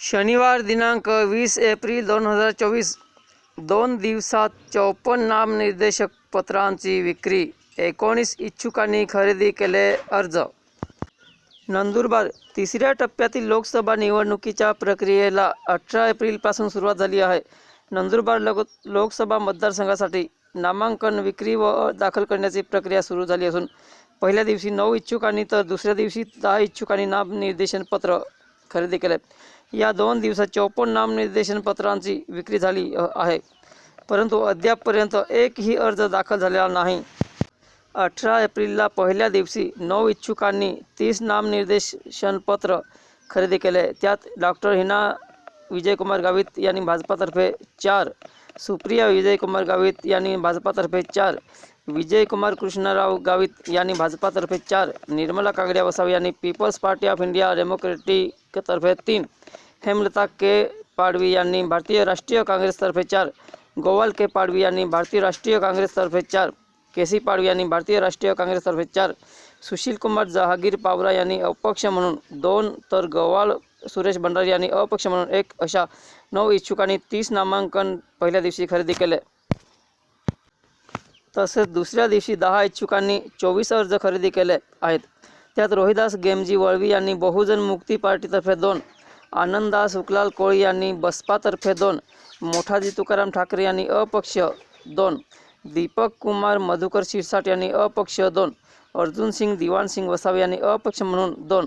शनिवार दिनांक वीस एप्रिल दोन हजार चोवीस दोन दिवसात चौपन्न नामनिर्देशक पत्रांची विक्री एकोणीस इच्छुकांनी खरेदी केले अर्ज. नंदुरबार तिसऱ्या टप्प्यातील लोकसभा निवडणुकीच्या प्रक्रियेला अठरा एप्रिलपासून सुरुवात झाली आहे. नंदुरबार लोक लोकसभा मतदारसंघासाठी नामांकन विक्री व दाखल करण्याची प्रक्रिया सुरू झाली असून पहिल्या दिवशी नऊ इच्छुकांनी तर दुसऱ्या दिवशी दहा इच्छुकांनी नामनिर्देशन पत्र खरेदी केले. या दोन दिवसात चौपन्न नामनिर्देशन पत्रांची विक्री झाली आहे. परंतु अद्यापपर्यंत एकही अर्ज दाखल झालेला नाही. अठरा एप्रिलला पहिल्या दिवशी नऊ इच्छुकांनी तीस नामनिर्देशनपत्र खरेदी केले. त्यात डॉक्टर हिना विजयकुमार गावित यांनी भाजपातर्फे चार सुप्रिया विजयकुमार गावित यांनी भाजपातर्फे चार विजयकुमार कृष्णराव गावित यांनी भाजपातर्फे चार निर्मला कागड्या वसाव यांनी पीपल्स पार्टी ऑफ इंडिया तर्फे तीन। हेमलता के पाडवी यांनी भारतीय राष्ट्रीय काँग्रेसतर्फे चार गोवाल के पाडवी यांनी भारतीय राष्ट्रीय काँग्रेसतर्फे चार के सी पाडवी यांनी भारतीय राष्ट्रीय काँग्रेसतर्फे चार सुशील कुमार जहागीर पावरा यांनी अपक्ष म्हणून दोन तर गोवाल सुरेश भंडारी यांनी अपक्ष म्हणून एक अशा नऊ इच्छुकांनी तीस नामांकन पहिल्या दिवशी खरेदी केले. तसेच दुसऱ्या दिवशी दहा इच्छुकांनी चोवीस अर्ज खरेदी केले आहेत. त्यात रोहिदास गेमजी वळवी यांनी बहुजन मुक्ती पार्टीतर्फे दोन आनंददास उकलाल कोळी यांनी बसपातर्फे दोन मोठाजी तुकाराम ठाकरे यांनी अपक्ष दोन दीपक कुमार मधुकर शिरसाट यांनी अपक्ष दोन अर्जुन सिंग दिवाण सिंग वसावे यांनी अपक्ष म्हणून दोन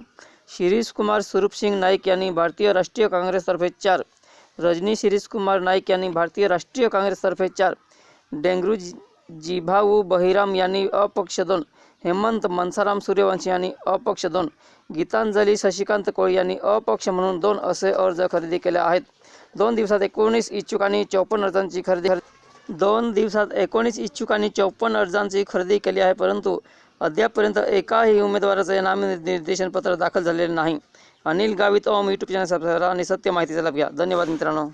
शिरीष कुमार स्वरूप सिंग नाईक यांनी भारतीय राष्ट्रीय काँग्रेसतर्फे चार रजनी शिरीष कुमार नाईक यांनी भारतीय राष्ट्रीय काँग्रेसतर्फे चार डेंगरू जिभाऊ बहिराम यांनी अपक्ष दोन हेमंत मनसाराम सूर्यवंशी यांनी अपक्ष दोन. गीतांजली शशिकांत कोळी यांनी अपक्ष म्हणून दोन असे अर्ज खरेदी केले आहेत. दोन दिवसात एकोणीस इच्छुकांनी चौपन्न अर्जांची खरेदी दोन दिवसात एकोणीस इच्छुकांनी चौपन्न अर्जांची खरेदी केली आहे परंतु अद्यापपर्यंत एकाही उमेदवाराचे नामनिर्देशन पत्र दाखल झालेले नाही. Anil Gavit Om YouTube channel subscribe करा आणि सत्य माहितीचा लाभ घ्या. धन्यवाद मित्रांनो.